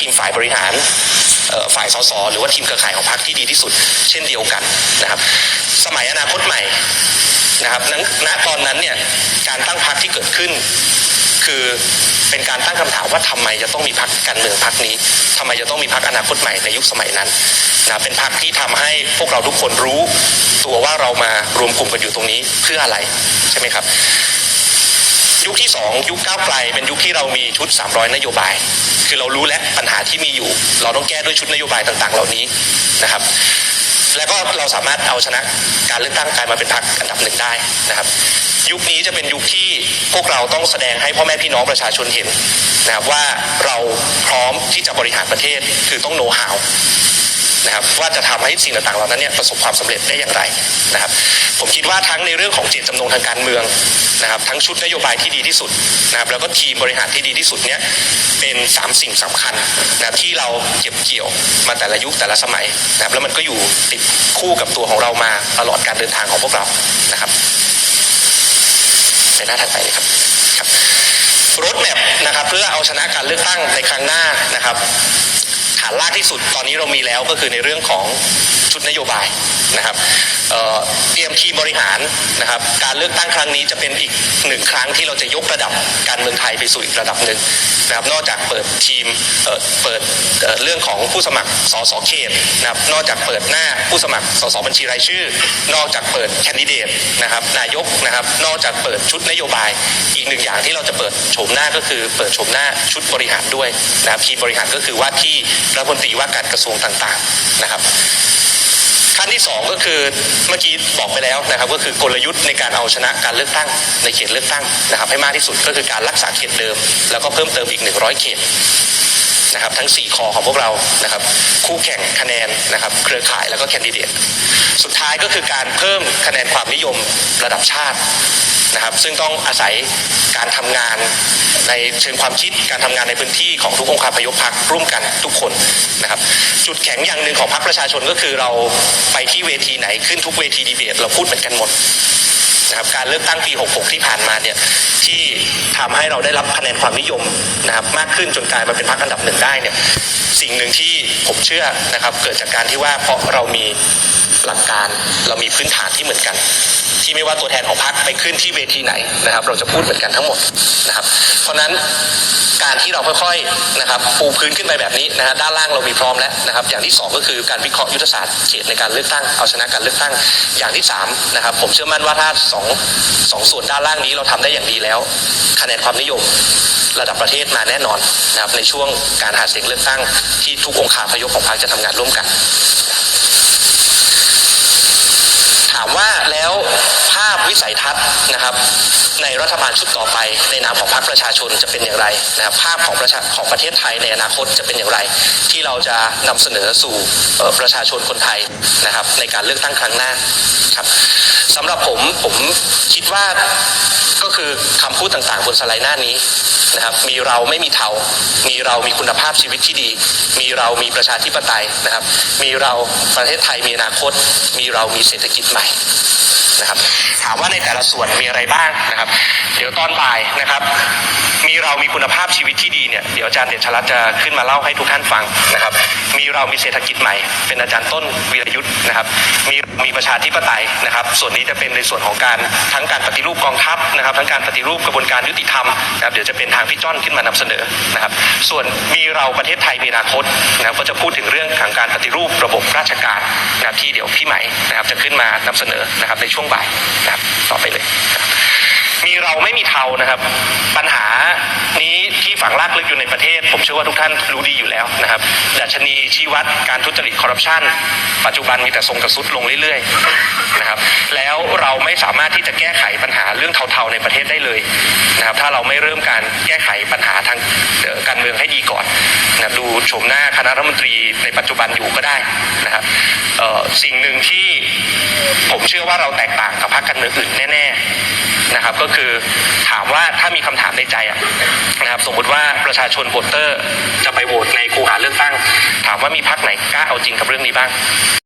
ทีมฝ่ายบริหารฝ่ายสสหรือว่าทีมเครือข่ายของพรรคที่ดีที่สุด เช่นเดียวกันนะครับ สมัยอนาคตใหม่นะครับณณตอนนั้นเนี่ยการตั้งพรรคที่เกิดขึ้น คือเป็นการตั้งคำถามว่าทำไมจะต้องมีพรรคการเมืองพรรคนี้ทำไมจะต้องมีพรรคอนาคตใหม่ในยุคสมัยนั้นนะเป็นพรรคที่ทำให้พวกเราทุกคนรู้ ตัวว่าเรามารวมกลุ่มกันอยู่ตรงนี้เพื่ออะไรใช่ไหมครับ ยุคที่ 2 ยุคก้าวไกล เป็นยุคที่เรามีชุด 300 นโยบาย คือเรารู้และปัญหาที่มีอยู่ เราต้องแก้ด้วยชุดนโยบายต่างๆ เหล่านี้นะครับแล้วก็เราสามารถเอาชนะการเลือกตั้งกลายมาเป็นพรรคอันดับหนึ่งได้นะครับ ยุคนี้จะเป็นยุคที่พวกเราต้องแสดงให้พ่อแม่พี่น้องประชาชนเห็นนะครับว่าเราพร้อมที่จะบริหารประเทศคือต้องโน้ตหาว นะครับว่าจะทำให้สิ่งต่างๆเหล่านั้นเนี่ยประสบความสำเร็จได้อย่างไรนะครับผมคิดว่าทั้งในเรื่องของเจตจำนงทางการเมืองนะครับทั้งชุดนโยบายที่ดีที่สุดนะครับแล้วก็ทีมบริหารที่ดีที่สุดเนี่ยเป็นสามสิ่งสำคัญนะที่เราเก็บเกี่ยวมาแต่ละยุคแต่ละสมัยนะครับแล้วมันก็อยู่ติดคู่กับตัวของเรามาตลอดการเดินทางของพวกเรานะครับในหน้าถัดไปเลยครับครับรถแมพนะครับเพื่อเอาชนะการเลือกตั้งในครั้งหน้านะครับานลากที่สุดตอนนี้เรามีแล้วก็คือในเรื่องของชุดนโยบายนะครับเเตรียมทีมบริหารนะครับ การเลือกตั้งครั้งนี้จะเป็นอีกหนึ่งครั้งที่เราจะยกระดับการเมืองไทยไปสู่อีกระดับหนึ่งนะครับ นอกจากเปิดทีมเเปิดเเรื่องของผู้สมัครสสเขตนะครับ นอกจากเปิดหน้าผู้สมัครสสบัญชีรายชื่อ นอกจากเปิดแคนดิเดตนะครับนายกนะครับ นอกจากเปิดชุดนโยบาย อีกหนึ่งอย่างที่เราจะเปิดโฉมหน้าก็คือเปิดโฉมหน้าชุดบริหารด้วยนะครับทีมบริหารก็คือว่าที่รัฐมนตรีว่าการกระทรวงต่างๆนะครับ ขั้นที่สองก็คือเมื่อกี้บอกไปแล้วนะครับ ก็คือกลยุทธ์ในการเอาชนะการเลือกตั้งในเขตเลือกตั้งนะครับ ให้มากที่สุดก็คือการรักษาเขตเดิม แล้วก็เพิ่มเติมอีก 100 เขต นะครับทั้ง 4 คอของพวกเรานะครับคู่แข่งคะแนนนะครับเครือข่ายแล้วก็แคนดิเดต สุดท้ายก็คือการเพิ่มคะแนนความนิยมระดับชาตินะครับซึ่งต้องอาศัยการทำงานในเชิงความคิดการทำงานในพื้นที่ของทุกองค์คารพยพพักร่วมกันทุกคนนะครับจุดแข็งอย่างหนึ่งของพรรคประชาชนก็คือเราไปที่เวทีไหนขึ้นทุกเวทีดีเบตเราพูดเหมือนกันหมด นะครับการเลือกตั้งปี 66 ที่ผ่านมาเนี่ยที่ทำให้เราได้รับคะแนนความนิยมนะครับมากขึ้นจนกลายมาเป็นพรรคอันดับหนึ่งได้เนี่ยสิ่งหนึ่งที่ผมเชื่อนะครับเกิดจากการที่ว่าเพราะเรามี หลักการเรามีพื้นฐานที่เหมือนกัน ที่ไม่ว่าตัวแทนของพรรคไปขึ้นที่เวทีไหนนะครับ เราจะพูดเหมือนกันทั้งหมดนะครับ เพราะนั้นการที่เราค่อยๆนะครับปูพื้นขึ้นไปแบบนี้นะฮะด้านล่างเรามีพร้อมแล้วนะครับ อย่างที่สองก็คือการวิเคราะห์ยุทธศาสตร์เขตในการเลือกตั้งเอาชนะการเลือกตั้งอย่างที่สามนะครับผมเชื่อมั่นว่าถ้าสองสองส่วนด้านล่างนี้เราทำได้อย่างดีแล้ว คะแนนความนิยมระดับประเทศมาแน่นอนนะครับในช่วงการหาเสียงเลือกตั้งที่ทุกองค์คาพยพของพรรคจะทำงานร่วมกัน ถามว่า แล้วภาพวิสัยทัศน์นะครับ ในรัฐบาลชุดต่อไป ในนามของพรรคประชาชนจะเป็นอย่างไรนะครับภาพของประชาของประเทศไทยในอนาคตจะเป็นอย่างไร ที่เราจะนำเสนอสู่ประชาชนคนไทยนะครับ ในการเลือกตั้งครั้งหน้าครับ สำหรับผมผมคิดว่าก็คือคำพูดต่างๆบนสไลด์หน้านี้นะครับ มีเราไม่มีเทา มีเรามีคุณภาพชีวิตที่ดี มีเรามีประชาธิปไตยนะครับ มีเราประเทศไทยมีอนาคต มีเรามีเศรษฐกิจใหม่นะครับ ถามว่าในแต่ละส่วนมีอะไรบ้างนะครับ เดี๋ยวตอนบ่ายนะครับ มีเรามีคุณภาพชีวิตที่ ดี๋ยวอาจารย์เดชรัตน์จะขึ้นมาเล่าให้ทุกท่านฟังนะครับ มีเรามีเศรษฐกิจใหม่ เป็นอาจารย์ต้นวีรยุทธ์นะครับ มีมีประชาธิปไตยนะครับ ส่วนนี้จะเป็นในส่วนของการทั้งการปฏิรูปกองทัพนะครับ ทั้งการปฏิรูปกระบวนการยุติธรรมนะครับ เดี๋ยวจะเป็นทางพี่จ้อนขึ้นมานำเสนอนะครับ ส่วนมีเราประเทศไทยมีอนาคตนะครับ ก็จะพูดถึงเรื่องของการปฏิรูประบบราชการนะครับที่เดี๋ยวพี่ไหม่นะครับจะขึ้นมานำเสนอนะครับในช่วงบ่ายนะครับต่อไปเลย มีเราไม่มีเทานะครับ ปัญหา ฝังลากลึกอยู่ในประเทศ ผมเชื่อว่าทุกท่านรู้ดีอยู่แล้วนะครับดัชนีชี้วัดการทุจริตคอร์รัปชันปัจจุบันมีแต่ทรงกระสุดลงเรื่อยๆนะครับแล้วเราไม่สามารถที่จะแก้ไขปัญหาเรื่องเทาๆในประเทศได้เลยนะครับถ้าเราไม่เริ่มการแก้ไขปัญหาทางการเมืองให้ดีก่อนนะดูโฉมหน้าคณะรัฐมนตรีในปัจจุบันอยู่ก็ได้นะครับสิ่งหนึ่งที่ผมเชื่อว่าเราแตกต่างกับพรรคการเมืองอื่นแน่ ๆ นะครับ ก็คือถามว่าถ้ามีคำถามในใจนะครับสมมุติว่าประชาชนโหวตเตอร์จะไปโหวตในคูหาเลือกตั้ง ถามว่ามีพรรคไหนกล้าเอาจริงกับเรื่องนี้บ้าง